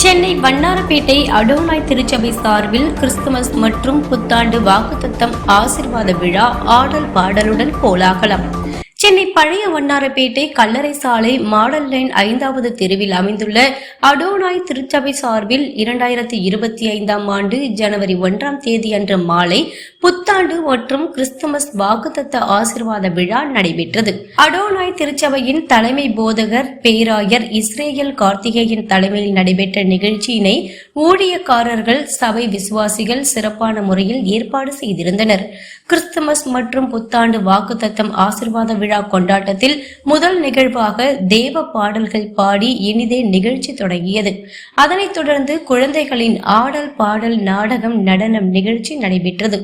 Chennai Vannarapettai Adonai திருச்சபை சார்பில் Christmas மற்றும் புத்தாண்டு வாக்குத்தத்தம் ஆசிர்வாத விழா ஆடல் பாடலுடன் கோலாகலம். சென்னை பழைய வண்ணாரப்பேட்டை கல்லறை சாலை மாடல் லைன் ஐந்தாவது தெருவில் அமைந்துள்ள அடோனாய் திருச்சபை சார்பில் இரண்டாயிரத்தி இருபத்தி ஐந்தாம் ஆண்டு ஜனவரி ஒன்றாம் தேதி அன்று மாலை புத்தாண்டு மற்றும் கிறிஸ்துமஸ் வாக்குத்தத்த ஆசிர்வாத விழா நடைபெற்றது. அடோனாய் திருச்சபையின் தலைமை போதகர் பேராயர் இஸ்ரேல் கார்த்திகேயன் தலைமையில் நடைபெற்ற நிகழ்ச்சியினை ஊழியக்காரர்கள் சபை விசுவாசிகள் சிறப்பான முறையில் ஏற்பாடு செய்திருந்தனர். கிறிஸ்துமஸ் மற்றும் புத்தாண்டு வாக்குத்தத்தம் ஆசிர்வாத விழா கொண்டாட்டத்தில் முதல் நிகழ்வாக தேவ பாடல்கள் பாடி இனிதே நிகழ்ச்சி தொடங்கியது. அதனைத் தொடர்ந்து குழந்தைகளின் ஆடல் பாடல் நாடகம் நடனம் நிகழ்ச்சி நடைபெற்றது.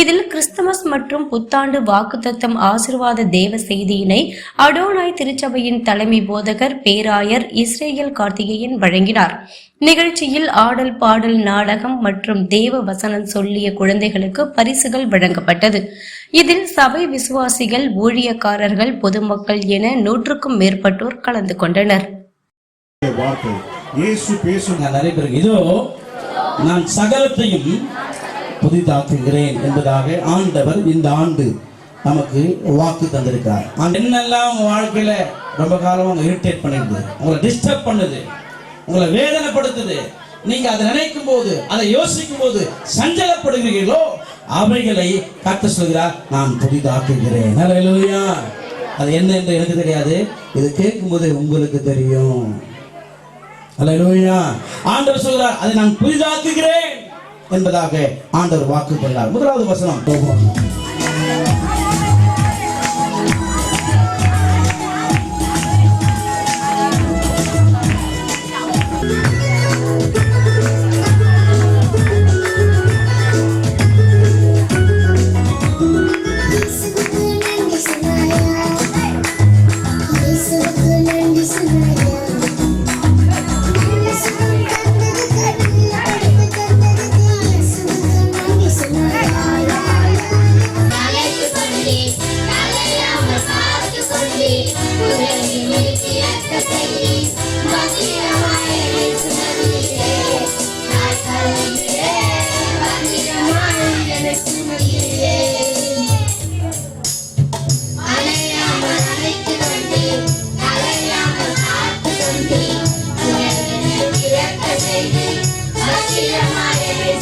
இதில் கிறிஸ்துமஸ் மற்றும் புத்தாண்டு வாக்குத்தத்தம் ஆசிர்வாத தேவ செய்தியினை அடோனாய் திருச்சபையின் தலைமை போதகர் பேராயர் இஸ்ரேல் கார்த்திகேயன் வழங்கினார். நிகழ்ச்சியில் ஆடல் பாடல் நாடகம் மற்றும் தேவ வசனம் சொல்லிய குழந்தைகளுக்கு பரிசுகள் வழங்கப்பட்டது. இதில் சபை விசுவாசிகள் ஊழியக்காரர்கள் பொதுமக்கள் என நூற்றுக்கும் மேற்பட்டோர் கலந்து கொண்டனர். வார்த்தை இயேசு பேசும் நான் இதோ சகலத்தையும் புதிதாக்குகிறேன் என்பதாக ஆண்டவர் இந்த ஆண்டு நமக்கு வாக்கு தந்திருக்கிறார். என்னெல்லாம் உங்க வாழ்க்கையில ரொம்ப காலம் உங்க இரிட்டேட் பண்ணிடுது உங்களை டிஸ்டர்ப் பண்ணுது உங்களை வேதனைப்படுத்துது. நீங்க அதை நினைக்கும் போது அதை யோசிக்கும் போது சஞ்சலப்படுகிறீர்களோ அவைகளை கத்த சொல்கிறார் நான் புதிதாக்குகிறேன். அது என்ன என்று எனக்கு தெரியாது. இது கேட்கும்போது உங்களுக்கு தெரியும். அல்லேலூயா ஆண்டவர் சொல்கிறார் அதை நான் புதிதாக்குகிறேன் என்பதாக ஆண்டவர் வாக்கு கொண்டார். முதலாவது வசனம்.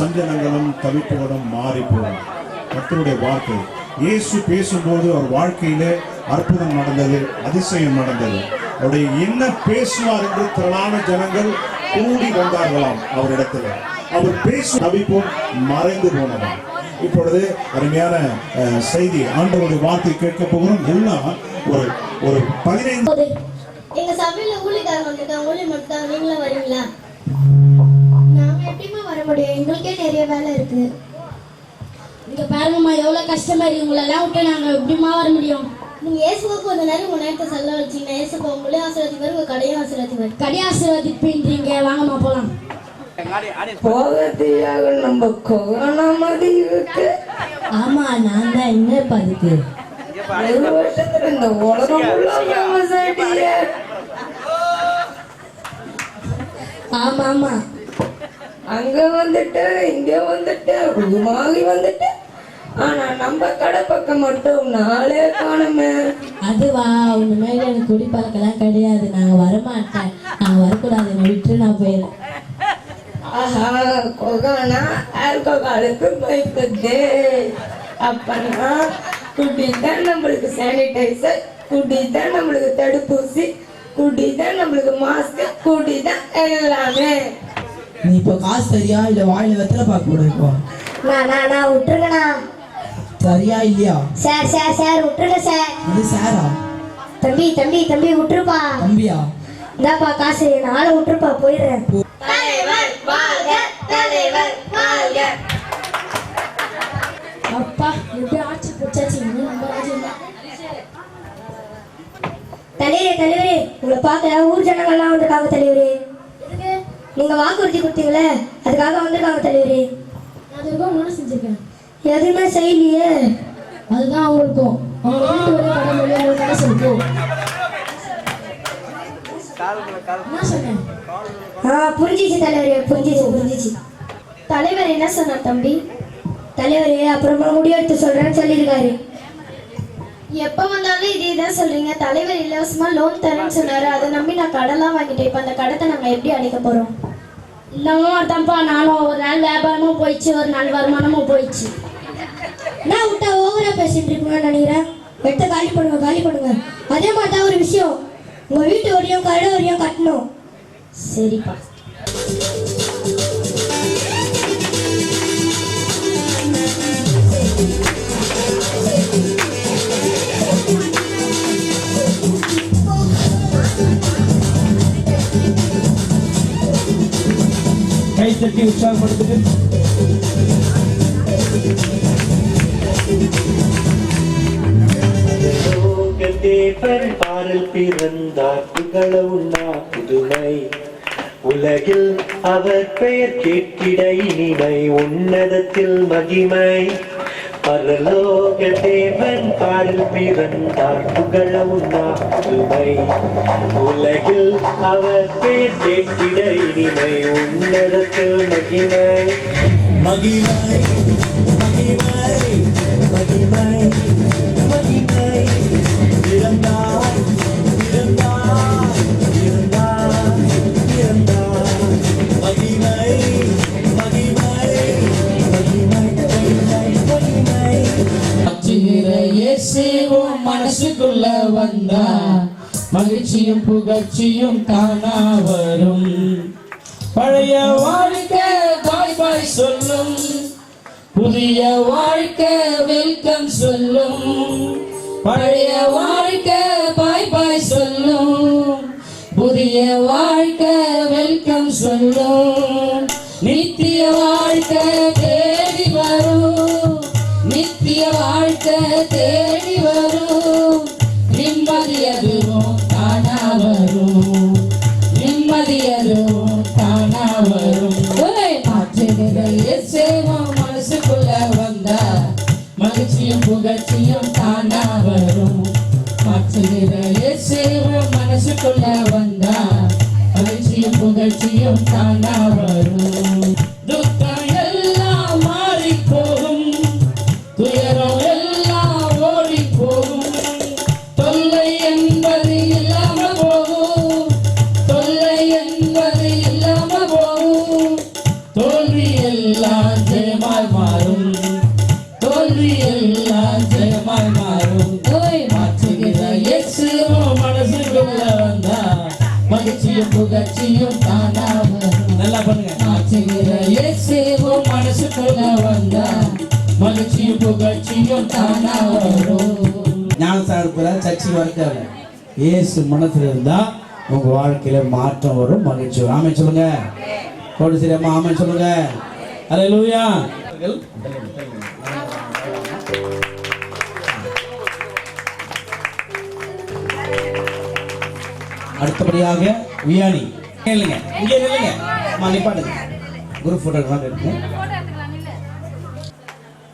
சஞ்சலங்களும் தவிப்போடும் மாறி போகும் கத்தருடைய வார்த்தை. இயேசு பேசும்போது அவர் வாழ்க்கையிலே அற்புதம் நடந்தது அதிசயம் நடந்தது. அவருடைய என்ன பேசுவார் என்று திரளான ஜனங்கள் கூடி வந்தார்களாம் அவரிடத்தில். அவர் பேசும் தவிப்பும் மறைந்து போனதாம். இப்பொழுது அருமையான செய்தி. ஆண்டவருடைய வார்த்தை கேட்க போகிறோம். எல்லாம் ஒரு ஒரு பதினைந்து எங்க சபையில ஊழிக்காரங்க வந்திருக்காங்க ஊழி மட்டும் நீங்களும் வரீங்களா? முடியும் எங்களுக்கே நிறைய வேலை இருக்கு. இங்க பாருங்கம்மா எவ்வளவு கஷ்டமா இருக்கு. உங்களை எல்லாம் விட்டு நாங்க எப்படிமா வர முடியும்? நீங்க இயேசுவுக்கு கொஞ்ச நேரம் உங்க நேரத்தை செல்ல வச்சீங்கன்னா இயேசுக்கு உங்களையும் ஆசீர்வதிப்பார் உங்க கடையும் ஆசீர்வதிப்பார் கடி ஆசீர்வாதிப்பீன்றீங்க வாங்கம்மா போலாம். போகத்தியாக நம்ம மாதிரி இருக்கு ஆமா நான் தான் என்ன அதுக்கு ஒரு வருஷத்துல இந்த உலகம். ஆமா ஆமா. அங்க வந்துட்டு இங்க வந்துட்டு உருமாறி வந்துட்டு. ஆனா நம்ம கடை பக்கம் மட்டும் நாளே காணுமே. அதுவா உங்க மேல எனக்கு குடி பழக்கம்லாம் கிடையாது. நாங்க வரமாட்டேன். நாங்க வரக்கூடாது. என்னை விட்டு நான் போயிடுறேன். ஆஹா கொரோனா ஆல்கஹாலுக்கு பயப்படுது அப்பனா குடி தான் நம்மளுக்கு சானிடைசர் குடி தான் நம்மளுக்கு தடுப்பூசி குடி தான் நம்மளுக்கு மாஸ்க் குடி தான் எல்லாமே. நீ இப்போ காசு சரியா இல்லை வாயில வெத்தலை பார்க்க கூட இப்போ நான் நான் நான் விட்டுருங்கண்ணா. சரியா இல்லையா? சார் சார் சார் விட்டுருங்க சார். இது சாரா? தம்பி தம்பி தம்பி விட்டுருப்பா. தம்பியா? இந்தாப்பா காசு நாளை விட்டுருப்பா போயிடுறேன். தலைவர் வாழ்க தலைவர் வாழ்க. அப்பா எப்படி ஆட்சி பிடிச்சாச்சு நம்ம ராஜ்யம் இல்லை. தலைவரே தலைவரே உங்களை பார்க்க ஊர் ஜனங்கள்லாம் வந்திருக்காங்க தலைவரே. நீங்க வாக்குறுதி கொடுத்தீங்களே அதுக்காக வந்திருக்காங்க தலைவரே. செஞ்சிருக்கேன். எதுவுமே செய்யலையே. அதுதான் அவங்களுக்கும். அவங்க வீட்டு கடை மொழியாக ஒரு கடை சொல்லு என்ன சொன்னேன்? ஆ புரிஞ்சிச்சு தலைவரே புரிஞ்சிச்சு புரிஞ்சிச்சு. தலைவர் என்ன சொன்னார் தம்பி? தலைவரே அப்புறமா முடிவெடுத்து சொல்றேன்னு சொல்லியிருக்காரு. எப்போ வந்தாலும் இதே தான் சொல்றீங்க. தலைவர் இலவசமா லோன் தரேன்னு சொன்னாரு. அதை நம்பி நான் கடலாம் வாங்கிட்டேன். இப்போ அந்த கடத்தை நாங்க எப்படி அடைக்க போறோம்? இன்னமும் அதான்ப்பா நானும் ஒரு நாள் வியாபாரமும் போயிடுச்சு ஒரு நாள் வருமானமும் போயிடுச்சு. நான் விட்டா ஓவரா பேசிட்டு இருக்கணும்னு நினைக்கிறேன் எடுத்து காலி பண்ணுங்க காலி பண்ணுங்க. அதே மாதிரி தான் ஒரு விஷயம். உங்க வீட்டு வரையும் கடை வரையும் கட்டணும். சரிப்பா. தட்டி உற்சாகப்படுத்துது. தேவன் பாரல் பிறந்தார் புகழ உண்ணா புதுமை. உலகில் அவர் பெயர் கேட்டிட இனிமை உன்னதத்தில் மகிமை. பரலோக தேவன் பாடல் பிறந்தார். புகழ உண்ணா உலகில் அவர் பெயர் கேட்டிட இனிமை. உன்னதத்தில் மகிமை. மகிமை. மனசுக்குள்ள வந்தா மகிழ்ச்சியும் புகழ்ச்சியும் தானா வரும் பழைய வாழ்க்கை பாய் பாய் சொல்லும். புதிய வாழ்க்கை வெல்கம் சொல்லும். பழைய வாழ்க்கை பாய் பாய் சொல்லும். புதிய வாழ்க்கை வெல்கம் சொல்லும். நித்திய வாழ்க்கை தேடி வரும். நித்திய வாழ்க்கை தேடி நிம்மதி அதுவும் தானா வரும் நிம்மதி அதுவும் மனசுக்குள்ள வந்தா மகிழ்ச்சியும் புகழ்ச்சியும் தானா வரும் மாற்றுகிற இயேசுவும் மனசுக்குள்ள வந்தா மகிழ்ச்சியும் புகழ்ச்சியும் தானா வரும் தோல்வி எல்லாம் ஜெயமாய் மாறும் மாற்றுகிற இயேசுவும் மனசுக்குள்ள வந்தா மகிழ்ச்சியும் புகழ்ச்சியும் தானா நல்லா பண்ணுங்க மாற்றுகிற இயேசுவும் மனசுக்குள்ள வந்தா மகிழ்ச்சியும் புகழ்ச்சியும் தானா வரும் ஞானசாரத்தில் சர்ச்சை வர்க்க இயேசு மனசுல இருந்தா உங்க வாழ்க்கையில மாற்றம் வரும் மகிழ்ச்சி ஆமை ஆமென் சொல்லுங்க. கோடி சரியாமா ஆமென் அவர்கள் அடுத்தபடியாக வியானி. கேளுங்க. இங்கே நில்லுங்க. அம்மா நிப்பாட்டுங்க. ஃபோட்டோ போட்டோ எடுங்க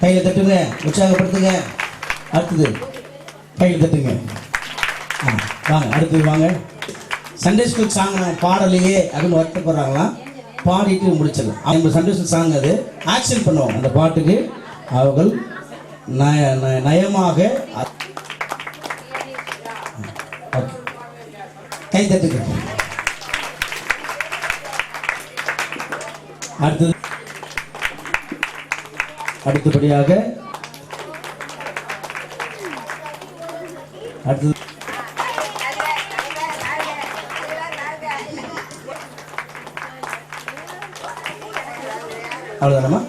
கையில தட்டுங்க. உற்சாகப்படுத்துங்க. அடுத்தது கையில் தட்டுங்க. ஆ, வாங்க. அடுத்தது வாங்க. சண்டே ஸ்கூல் சாங் நான் பாடலையே அப்படின்னு வருத்தப்படுறாங்களாம். பாடிட்டு முடிச்சிடலாம். நம்ம சண்டே சாங் அது. ஆக்ஷன் பண்ணுவோம். அந்த பாட்டுக்கு அவர்கள் நய நயமாக கை தட்டுங்க. அடுத்தது. அடுத்தபடியாக. அடுத்தது. அவ்வளோதானம்மா